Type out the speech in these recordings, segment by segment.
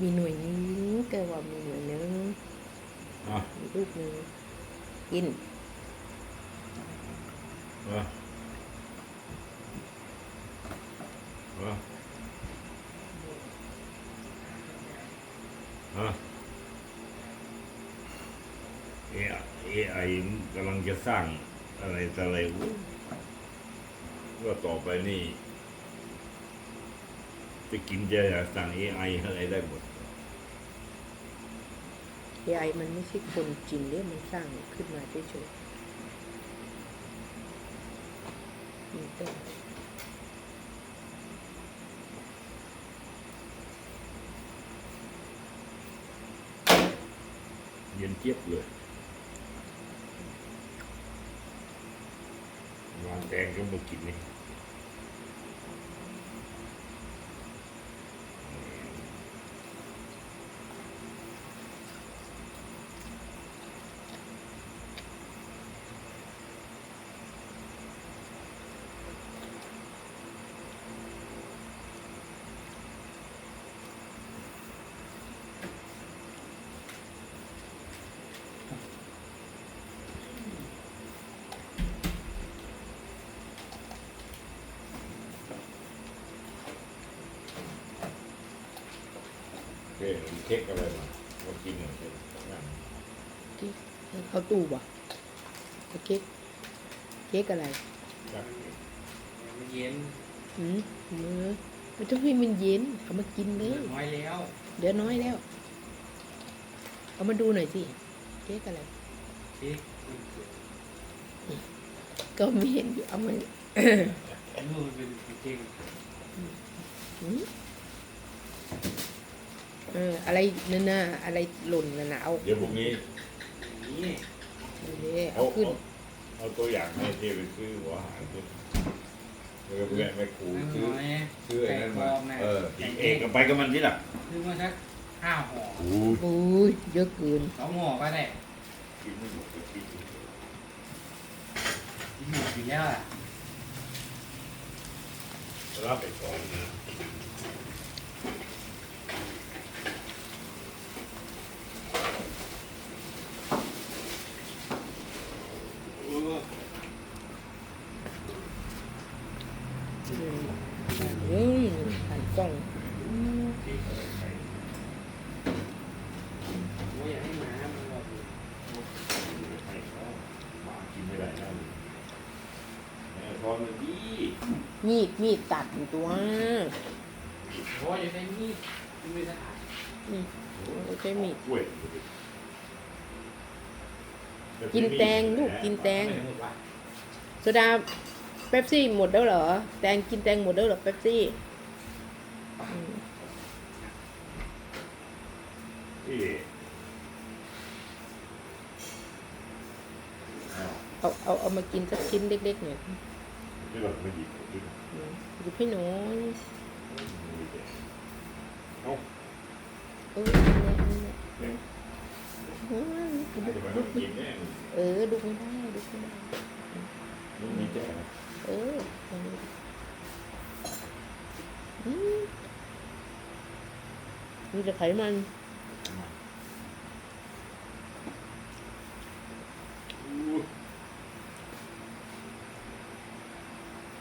มีหน่วยนึงแกว่ามีหน่วยนึงอะมีลูกนึงกินอะอะอะเอไอไอกำลังจะสร้างอะไรต่ออะไรอู้ว่าต่อไปนี่ จะกินจะสั่ง AI อะไรได้หมดยายมันไม่ใช่คนจริงเนี่ยมันสร้างขึ้นมาเฉยๆมีแต่เย็นเจี๊ยบเลยวางแกงก็มากินนี่ เค้กเค้กอะไรมามากินหน่อยสินั่นที่เขาตู้บ่ะเอาเค้กเค้กอะไรจักมันเย็นอืมเนื้อมันต้องให้มันเย็นเอามากินเลย น้อยแล้วเดี๋ยวน้อยแล้ว เอามาดูหน่อยสิเค้กอะไรเค้กมันก็ไม่เห็นอยู่เอามานู่นเป็นเค้กอืม เอออะไรนั่นน่ะอะไรหล่นน่ะนะเอาเดี๋ยวพรุ่งนี้นี่เดี๋ยวเอาเอาขึ้น เอาเอาตัวอย่างให้เที่ไปซื้อหัวอาหารขึ้นแล้วก็แวะแม่ครูนั่นซื้อน้อยซื้อไอ้นั่นมาไก่กรอบนะเอออีกเอกก็ไปกับมันที่หลังซื้อมาสักห้าห่อโอ้ยโอ้ยเยอะเกิน สองห่อก็ได้กินไม่หมดก็กินกินหมดอยู่แล้วอะรับไปก่อนนะโอ้ย อืมหันกล้อง ที่อะไรใคร โอ้ยอยากให้หมามันบอกอยู่ ให้เขาหมากินไม่ได้นะ แม่พอมันดีมีดมีดตัดอยู่ตัวโอ้ยอยากได้มีดมีดสะอาดอืมเราใช้มีดกล้วยกินแตงลูกกินแตงไม่หมดว่ะโซดาเป๊ปซี่หมดแล้วเหรอ แตงกินแตงหมดแล้วเหรอเป๊ปซี่อืมที่อ้าวเอาเอาเอามากินสักชิ้นเล็กๆหน่อย ที่เราไม่หยิบที่อืมหยิบให้หนูมีแต่เอ้าเออนั่นแหละนั่นแหละเนี่ยเอออาจจะไม่กินแน่เออดูไม่ได้ดูไม่ได้มันมีแต่เอออืมมีแต่ไขมัน อู้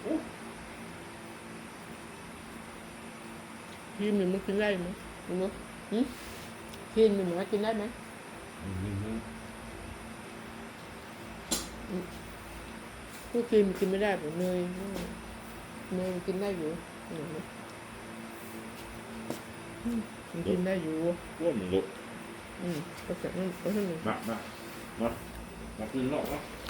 อู้ พี่มันมันกินได้ไหมรู้ไหมหืมพี่มันมันกินได้ไหมอืมพวกครีมกินไม่ได้แบบเนยเนยมันกินได้อยู่เห็นไหมอืมมันกินได้อยู่ว่ามันลุกอืมก็แต่นั่นก็นั่นมามามามาคืนนอกนะอ